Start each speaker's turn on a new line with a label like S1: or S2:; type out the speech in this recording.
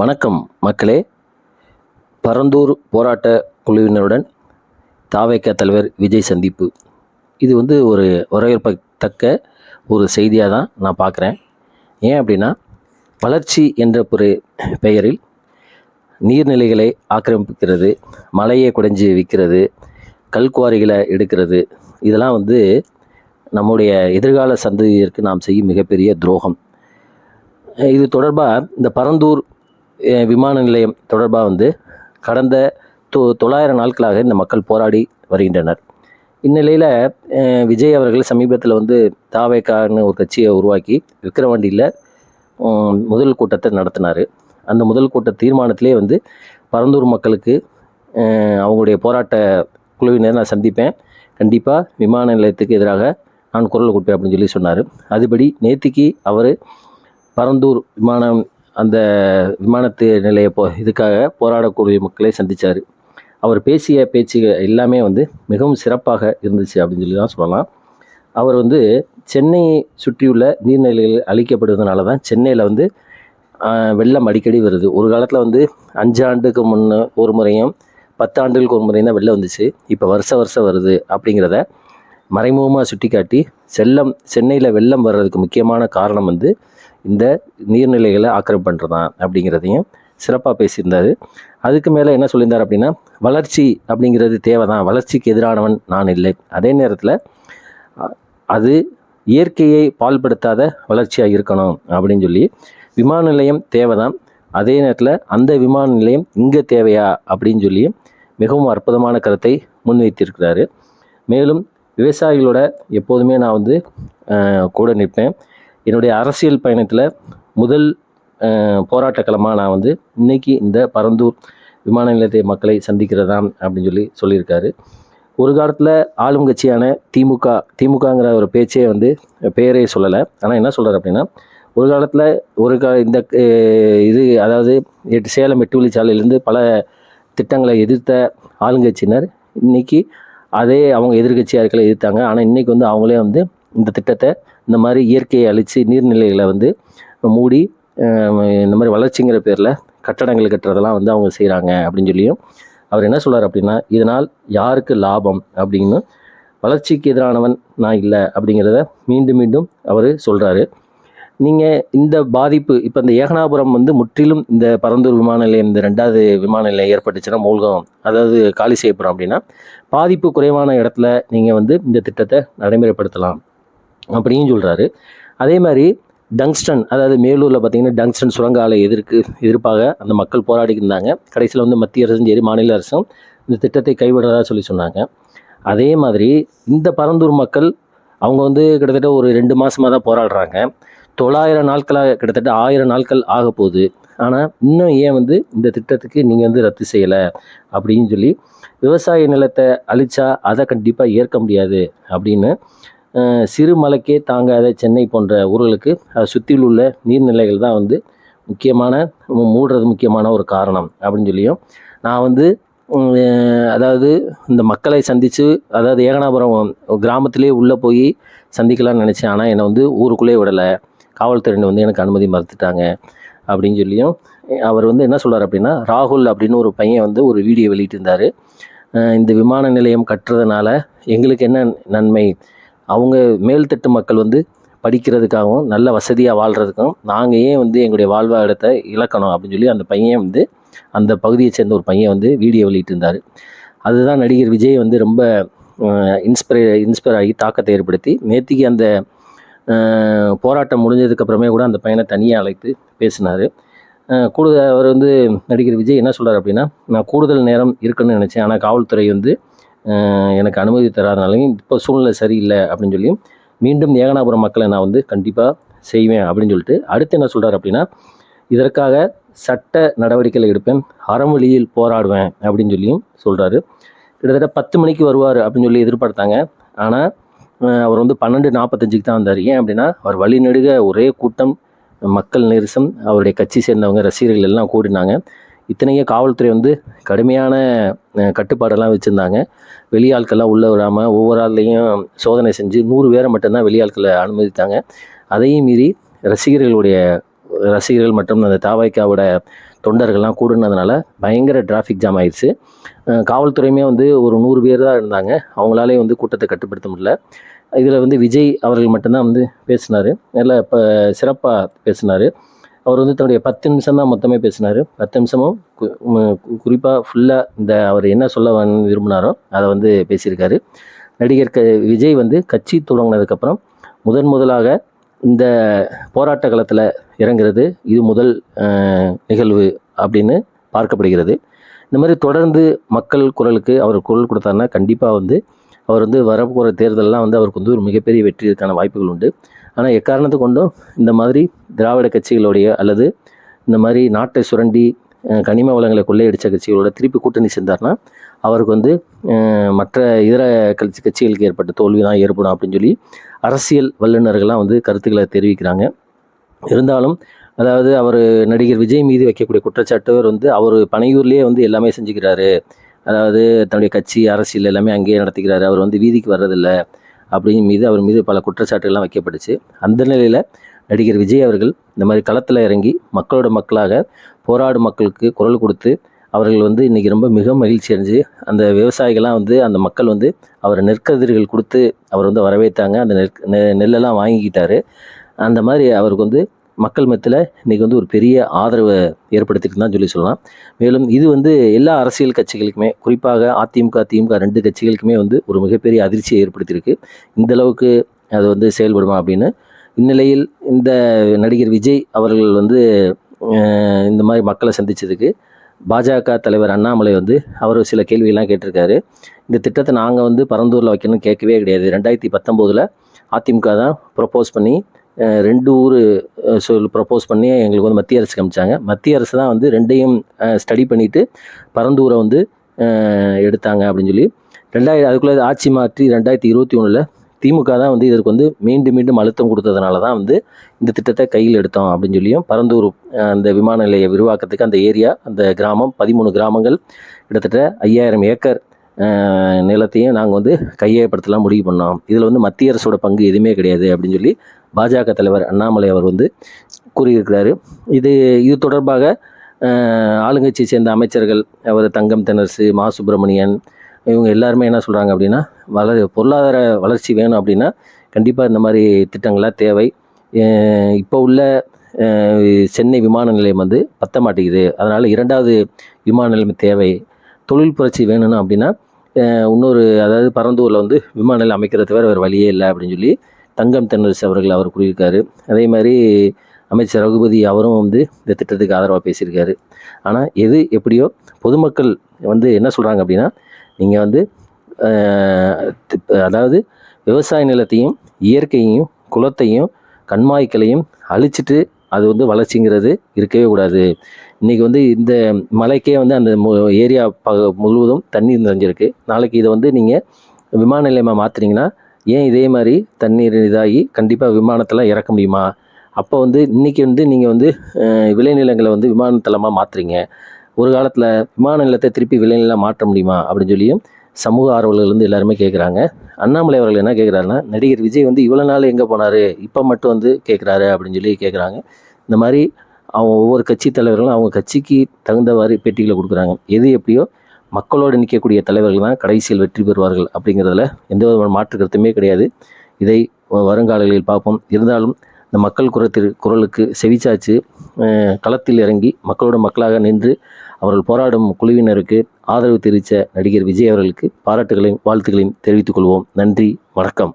S1: வணக்கம் மக்களே. பரந்தூர் போராட்ட குழுவினருடன் தாவேக்க தலைவர் விஜய் சந்திப்பு. இது வந்து ஒரு வரவேற்பத்தக்க ஒரு செய்தியாக தான் நான் பார்க்குறேன் ஏன் அப்படின்னா வளர்ச்சி என்ற ஒரு பெயரில் நீர்நிலைகளை ஆக்கிரமிக்கிறது மலையை குடைஞ்சி விற்கிறது கல்குவாரிகளை எடுக்கிறது. இதெல்லாம் வந்து நம்முடைய எதிர்கால சந்ததியிற்கு நாம் செய்யும் மிகப்பெரிய துரோகம். இது தொடர்பாக இந்த பரந்தூர் விமான நிலையம் தொடர்பாக வந்து கடந்த தொ தொள்ளாயிரம் நாட்களாக இந்த மக்கள் போராடி வருகின்றனர். இந்நிலையில் விஜய் அவர்கள் சமீபத்தில் வந்து தாவேக்கான்னு ஒரு கட்சியை உருவாக்கி விக்கிரவாண்டியில் முதல் கூட்டத்தை நடத்தினார். அந்த முதல் கூட்ட தீர்மானத்திலே வந்து பரந்தூர் மக்களுக்கு அவங்களுடைய போராட்ட குழுவினர் நான் சந்திப்பேன். கண்டிப்பாக விமான நிலையத்துக்கு எதிராக நான் குரல் கொடுப்பேன் அப்படின்னு சொல்லி சொன்னார். அதுபடி நேத்திக்கு அவர் பரந்தூர் விமானம் அந்த விமானத்து நிலைய போ இதுக்காக போராடக்கூடிய மக்களை சந்தித்தார் அவர் பேசிய பேச்சு எல்லாமே வந்து மிகவும் சிறப்பாக இருந்துச்சு அப்படின்னு சொல்லி தான் சொல்லலாம். அவர் வந்து சென்னையை சுற்றியுள்ள நீர்நிலைகள் அழிக்கப்படுவதனால தான் சென்னையில் வந்து வெள்ளம் அடிக்கடி வருது. ஒரு காலத்தில் வந்து அஞ்சாண்டுக்கு முன்னே முன்ன ஒரு முறையும் பத்து ஆண்டுகளுக்கு ஒரு முறையும் தான் வெள்ளம் வந்துச்சு. இப்போ வருஷ வருஷம் வருது அப்படிங்கிறத மறைமுகமாக சுட்டிக்காட்டி செல்லம் சென்னையில் வெள்ளம் வர்றதுக்கு முக்கியமான காரணம் வந்து இந்த நீர்நிலைகளை ஆக்கிரமிப்பு பண்ணுறதான் அப்படிங்கிறதையும் சிறப்பாக பேசியிருந்தார். அதுக்கு மேலே என்ன சொல்லியிருந்தார் அப்படின்னா வளர்ச்சி அப்படிங்கிறது தேவை தான் வளர்ச்சிக்கு எதிரானவன் நான் இல்லை. அதே நேரத்தில் அது இயற்கையை பால்படுத்தாத வளர்ச்சியாக இருக்கணும் அப்படின்னு சொல்லி விமான நிலையம் தேவை தான் அதே நேரத்தில் அந்த விமான நிலையம் இங்கே தேவையா? அப்படின்னு சொல்லி மிகவும் அற்புதமான கருத்தை முன்வைத்திருக்கிறாரு. மேலும் விவசாயிகளோட எப்போதுமே நான் வந்து கூட நிற்பேன். என்னுடைய அரசியல் பயணத்தில் முதல் போராட்டக்களமாக நான் வந்து இன்னைக்கு இந்த பரந்தூர் விமான நிலையத்தை மக்களை சந்திக்கிறதா அப்படின்னு சொல்லி சொல்லியிருக்காரு. ஒரு காலத்தில் ஆளும் கட்சியான திமுக திமுகங்கிற ஒரு பேச்சே வந்து பேரே சொல்லலை. ஆனால் என்ன சொல்கிறார் அப்படின்னா ஒரு காலத்தில் ஒரு கா இந்த இது அதாவது எட்டு சேலம் எட்டு வழிச்சாலையிலேருந்து பல திட்டங்களை எதிர்த்த ஆளுங்கட்சியினர் இன்னைக்கு அதே அவங்க எதிர்கட்சியாக இருக்கல எதிர்த்தாங்க. ஆனால் இன்றைக்கி வந்து அவங்களே வந்து இந்த திட்டத்தை இந்த மாதிரி இயற்கையை அழித்து நீர்நிலைகளை வந்து மூடி இந்த மாதிரி வளர்ச்சிங்கிற பேரில் கட்டடங்கள் கட்டுறதெல்லாம் வந்து அவங்க செய்கிறாங்க அப்படின்னு சொல்லியும் அவர் என்ன சொல்கிறார் அப்படின்னா இதனால் யாருக்கு லாபம் அப்படின்னு வளர்ச்சிக்கு எதிரானவன் நான் இல்லை அப்படிங்கிறத மீண்டும் மீண்டும் அவர் சொல்கிறாரு நீங்கள் இந்த பாதிப்பு இப்போ இந்த ஏகனாபுரம் வந்து முற்றிலும் இந்த பரந்தூர் விமான நிலையம் இந்த ரெண்டாவது விமான நிலையம் ஏற்பட்டுச்சுன்னா மூழ்கம். அதாவது காலி செய்யப்படும் அப்படின்னா பாதிப்பு குறைவான இடத்துல நீங்கள் வந்து இந்த திட்டத்தை நடைமுறைப்படுத்தலாம். அப்படின்னு சொல்கிறாரு அதே மாதிரி டங்ஸ்டன் அதாவது மேலூரில் பார்த்தீங்கன்னா டங்ஸ்டன் சுரங்க ஆலை எதிர்க்கு எதிர்ப்பாக அந்த மக்கள் போராடிக்கிட்டு இருந்தாங்க. கடைசியில் வந்து மத்திய அரசும் சரி மாநில அரசும் இந்த திட்டத்தை கைவிடுறதா சொல்லி சொன்னாங்க. அதே மாதிரி இந்த பரந்தூர் மக்கள் அவங்க வந்து கிட்டத்தட்ட ஒரு ரெண்டு மாதமாக தான் போராடுறாங்க. தொள்ளாயிரம் நாட்களாக கிட்டத்தட்ட ஆயிரம் நாட்கள் ஆக போகுது. ஆனால் இன்னும் ஏன் வந்து இந்த திட்டத்துக்கு நீங்கள் வந்து ரத்து செய்யலை அப்படின்னு சொல்லி விவசாய நிலத்தை அழிச்சா அதை கண்டிப்பாக ஏற்க முடியாது அப்படின்னு சிறு மலைக்கே தாங்காத சென்னை போன்ற ஊர்களுக்கு அதை சுற்றியில் உள்ள நீர்நிலைகள் தான் வந்து முக்கியமான மூடுறது முக்கியமான ஒரு காரணம் அப்படின்னு சொல்லியும் நான் வந்து அதாவது இந்த மக்களை சந்தித்து அதாவது ஏகனாபுரம் கிராமத்திலே உள்ளே போய் சந்திக்கலாம்னு நினச்சேன். ஆனால் என்னை வந்து ஊருக்குள்ளே விடலை. காவல்துறையினர் வந்து எனக்கு அனுமதி மறுத்துட்டாங்க அப்படின்னு சொல்லியும் அவர் வந்து என்ன சொல்கிறார் அப்படின்னா ராகுல் அப்படின்னு ஒரு பையன் வந்து ஒரு வீடியோ வெளியிட்டிருந்தார். இந்த விமான நிலையம் கட்டுறதுனால எங்களுக்கு என்ன நன்மை? அவங்க மேல்தட்டு மக்கள் வந்து படிக்கிறதுக்காகவும் நல்ல வசதியாக வாழ்கிறதுக்கும் நாங்கள் ஏன் வந்து எங்களுடைய வாழ்வாதாரத்தை இழக்கணும் அப்படின்னு சொல்லி அந்த பையன் வந்து அந்த பகுதியை சேர்ந்த ஒரு பையன் வந்து வீடியோ வெளியிட்டிருந்தார். அதுதான் நடிகர் விஜய் வந்து ரொம்ப இன்ஸ்பைர் இன்ஸ்பயர் ஆகி தாக்கத்தை ஏற்படுத்தி நேத்திக்கு அந்த போராட்டம் முடிஞ்சதுக்கு அப்புறமே கூட அந்த பையனை தனியாக அழைத்து பேசினார். கூடுதல் அவர் வந்து நடிகர் விஜய் என்ன சொல்கிறார் அப்படின்னா நான் கூடுதல் நேரம் இருக்குன்னு நினச்சேன். ஆனால் காவல்துறை வந்து எனக்கு அனுமதி தராதனாலையும் இப்போ சூழ்நிலை சரியில்லை அப்படின்னு சொல்லியும் மீண்டும் ஏகனாபுரம் மக்களை நான் வந்து கண்டிப்பாக செய்வேன் அப்படின்னு சொல்லிட்டு அடுத்து என்ன சொல்கிறார் அப்படின்னா இதற்காக சட்ட நடவடிக்கைகளை எடுப்பேன் அறவழியில் போராடுவேன் அப்படின்னு சொல்லியும் சொல்கிறாரு கிட்டத்தட்ட பத்து மணிக்கு வருவார் அப்படின்னு சொல்லி எதிர்பார்த்தாங்க. ஆனால் அவர் வந்து பன்னெண்டு நாற்பத்தஞ்சுக்கு தான் வந்தார். ஏன் அப்படின்னா அவர் வழி நெடுக ஒரே கூட்டம் மக்கள் நெரிசம் அவருடைய கட்சி சேர்ந்தவங்க ரசிகர்கள் எல்லாம் கூடினாங்க. இத்தனைக்கும் காவல்துறை வந்து கடுமையான கட்டுப்பாடெல்லாம் வச்சுருந்தாங்க. வெளியாட்கள்லாம் உள்ளே விடாமல் ஒவ்வொரு ஆள்லேயும் சோதனை செஞ்சு நூறு பேரை மட்டும்தான் வெளியாட்களை அனுமதித்தாங்க. அதையும் மீறி ரசிகர்களுடைய ரசிகர்கள் மற்றும் அந்த தாவாய்க்காவோட தொண்டர்கள்லாம் கூடுனதுனால பயங்கர டிராஃபிக் ஜாம் ஆயிடுச்சு காவல்துறையுமே வந்து ஒரு நூறு பேர் தான் இருந்தாங்க. அவங்களாலே வந்து கூட்டத்தை கட்டுப்படுத்த முடியல. இதில் வந்து விஜய் அவர்கள் மட்டும்தான் வந்து பேசினார். நல்ல இப்போ சிறப்பாக பேசினார். அவர் வந்து தன்னுடைய பத்து நிமிஷம் தான் மொத்தமே பேசினார். பத்து நிமிஷமும் குறிப்பாக ஃபுல்லாக இந்த அவர் என்ன சொல்ல விரும்பினாரோ அதை வந்து பேசியிருக்காரு. நடிகர் க விஜய் வந்து கட்சி தொடங்கினதுக்கப்புறம் முதன் முதலாக இந்த போராட்ட களத்தில் இறங்குறது இது முதல் நிகழ்வு அப்படின்னு பார்க்கப்படுகிறது. இந்த மாதிரி தொடர்ந்து மக்கள் குரலுக்கு அவர் குரல் கொடுத்தாருன்னா கண்டிப்பாக வந்து அவர் வந்து வரப்போகிற தேர்தலெலாம் வந்து அவருக்கு வந்து ஒரு மிகப்பெரிய வெற்றிக்கான வாய்ப்புகள் உண்டு. ஆனால் எக்காரணத்தை கொண்டும் இந்த மாதிரி திராவிட கட்சிகளுடைய அல்லது இந்த மாதிரி நாட்டை சுரண்டி கனிம வளங்களை கொள்ளையடித்த கட்சிகளோட திருப்பி கூட்டணி சேர்ந்தார்னா அவருக்கு வந்து மற்ற இதர கட்சி கட்சிகளுக்கு ஏற்பட்ட தோல்வி தான் ஏற்படும் அப்படின்னு சொல்லி அரசியல் வல்லுநர்கள்லாம் வந்து கருத்துக்களை தெரிவிக்கிறாங்க. இருந்தாலும் அதாவது அவர் நடிகர் விஜய் மீது வைக்கக்கூடிய குற்றச்சாட்டுவர் வந்து அவர் பனையூர்லேயே வந்து எல்லாமே செஞ்சுக்கிறாரு. அதாவது தன்னுடைய கட்சி அரசியல் எல்லாமே அங்கேயே நடத்திக்கிறாரு. அவர் வந்து வீதிக்கு வர்றதில்லை. அப்படிங்கிற மீது அவர் மீது பல குற்றச்சாட்டுகள்லாம் வைக்கப்பட்டுச்சு. அந்த நிலையில் நடிகர் விஜய் அவர்கள் இந்த மாதிரி களத்தில் இறங்கி மக்களோட மக்களாக போராடும் மக்களுக்கு குரல் கொடுத்து அவர்கள் வந்து இன்றைக்கி ரொம்ப மிக மகிழ்ச்சி அடைஞ்சு அந்த விவசாயிகள்லாம் வந்து அந்த மக்கள் வந்து அவரை நெற்கதிர்கள் கொடுத்து அவர் வந்து வரவேற்றாங்க அந்த நெற் நெ- நெல்லெல்லாம் வாங்கிக்கிட்டாரு. அந்த மாதிரி அவருக்கு வந்து மக்கள் மத்தியில் இன்றைக்கி வந்து ஒரு பெரிய ஆதரவை ஏற்படுத்திட்டு தான் சொல்லி சொல்லலாம். மேலும் இது வந்து எல்லா அரசியல் கட்சிகளுக்குமே குறிப்பாக அதிமுக திமுக ரெண்டு கட்சிகளுக்குமே வந்து ஒரு மிகப்பெரிய அதிர்ச்சியை ஏற்படுத்தியிருக்கு. இந்த அளவுக்கு அது வந்து செயல்படுமா அப்படின்னு. இந்நிலையில் இந்த நடிகர் விஜய் அவர்கள் வந்து இந்த மாதிரி மக்களை சந்தித்ததுக்கு பாஜக தலைவர் அண்ணாமலை வந்து அவர் சில கேள்வியெல்லாம் கேட்டிருக்காரு. இந்த திட்டத்தை நாங்கள் வந்து பரந்தூரில் வைக்கணும்னு கேட்கவே கிடையாது. ரெண்டாயிரத்தி பத்தொம்போதில் அதிமுக தான் ப்ரொப்போஸ் பண்ணி ரெண்டு ஊர் சொல் ப்ரப்போஸ் பண்ணி எங்களுக்கு வந்து மத்திய அரசுக்கு அமிச்சாங்க. மத்திய அரசு தான் வந்து ரெண்டையும் ஸ்டடி பண்ணிவிட்டு பரந்தூரை வந்து எடுத்தாங்க அப்படின்னு சொல்லி. ரெண்டாயிரம் அதுக்குள்ளே ஆட்சி மாற்றி ரெண்டாயிரத்தி இருபத்தி ஒன்றில் திமுக தான் வந்து இதற்கு வந்து மீண்டும் மீண்டும் அழுத்தம் கொடுத்ததுனால தான் வந்து இந்த திட்டத்தை கையில் எடுத்தோம் அப்படின்னு சொல்லியும் பரந்தூர் அந்த விமான நிலைய விரிவாக்கத்துக்கு அந்த ஏரியா அந்த கிராமம் பதிமூணு கிராமங்கள் கிட்டத்தட்ட ஐயாயிரம் ஏக்கர் நிலத்தையும் நாங்கள் வந்து கையகப்படுத்தலாம் முடிவு பண்ணோம். இதில் வந்து மத்திய அரசோட பங்கு எதுவுமே கிடையாது அப்படின்னு சொல்லி பாஜக தலைவர் அண்ணாமலை அவர் வந்து கூறியிருக்கிறாரு. இது இது தொடர்பாக ஆளுங்கட்சியை சேர்ந்த அமைச்சர்கள் அவர் தங்கம் தென்னரசு மா சுப்பிரமணியன் இவங்க எல்லாருமே என்ன சொல்கிறாங்க அப்படின்னா வள பொருளாதார வளர்ச்சி வேணும் அப்படின்னா கண்டிப்பாக இந்த மாதிரி திட்டங்கள்லாம் தேவை. இப்போ உள்ள சென்னை விமான நிலையம் வந்து பத்த மாட்டேங்குது. அதனால் இரண்டாவது விமான நிலையம் தேவை. தொழில் புரட்சி வேணும்னா அப்படின்னா இன்னொரு அதாவது பரந்தூரில் வந்து விமான நிலையம் அமைக்கிறது தவிர வேறு வழியே இல்லை அப்படின்னு சொல்லி தங்கம் தென்னரசு அவர்கள் அவர் கூறியிருக்காரு. அதே மாதிரி அமைச்சர் ரகுபதி அவரும் வந்து இந்த திட்டத்துக்கு ஆதரவாக பேசியிருக்காரு. ஆனால் எது எப்படியோ பொதுமக்கள் வந்து என்ன சொல்கிறாங்க அப்படின்னா நீங்கள் வந்து அதாவது விவசாய நிலத்தையும் இயற்கையையும் குளத்தையும் கண்மாய்க்களையும் அழிச்சிட்டு அது வந்து வளர்ச்சிங்கிறது இருக்கவே கூடாது. இன்றைக்கி வந்து இந்த மலைக்கே வந்து அந்த ஏரியா ப முழுவதும் தண்ணீர் நிறைஞ்சிருக்கு. நாளைக்கு இதை வந்து நீங்கள் விமான நிலையமாக மாற்றுறீங்கன்னா ஏன் இதே மாதிரி தண்ணீர் இதாகி கண்டிப்பாக விமானத்தில் இறக்க முடியுமா? அப்போ வந்து இன்றைக்கி வந்து நீங்கள் வந்து விளைநிலங்களை வந்து விமானத்தலமாக மாற்றுறீங்க ஒரு காலத்தில் விமான நிலத்தை திருப்பி விளைநிலம் மாற்ற முடியுமா? அப்படின்னு சொல்லியும் சமூக ஆர்வலர்கள் வந்து எல்லாருமே கேட்குறாங்க அண்ணாமலை அவர்கள் என்ன கேட்குறாருன்னா நடிகர் விஜய் வந்து இவ்வளோ நாள் எங்கே போனார்? இப்போ மட்டும் வந்து கேட்குறாரு அப்படின்னு சொல்லி கேட்குறாங்க இந்த மாதிரி அவங்க ஒவ்வொரு கட்சி தலைவர்களும் அவங்க கட்சிக்கு தகுந்தவாறு பேட்டிகளை கொடுக்குறாங்க. எது எப்படியோ மக்களோடு நிற்கக்கூடிய தலைவர்கள் தான் கடைசியில் வெற்றி பெறுவார்கள் அப்படிங்கிறதுல எந்த விதமான மாற்று கருத்துமே கிடையாது. இதை வருங்காலங்களில் பார்ப்போம். இருந்தாலும் இந்த மக்கள் குரத்திற்கு குரலுக்கு செவிச்சாச்சு களத்தில் இறங்கி மக்களோட மக்களாக நின்று அவர்கள் போராடும் குழுவினருக்கு ஆதரவு தெரிவித்த நடிகர் விஜய் அவர்களுக்கு பாராட்டுகளையும் வாழ்த்துக்களையும் தெரிவித்துக் கொள்வோம். நன்றி வணக்கம்.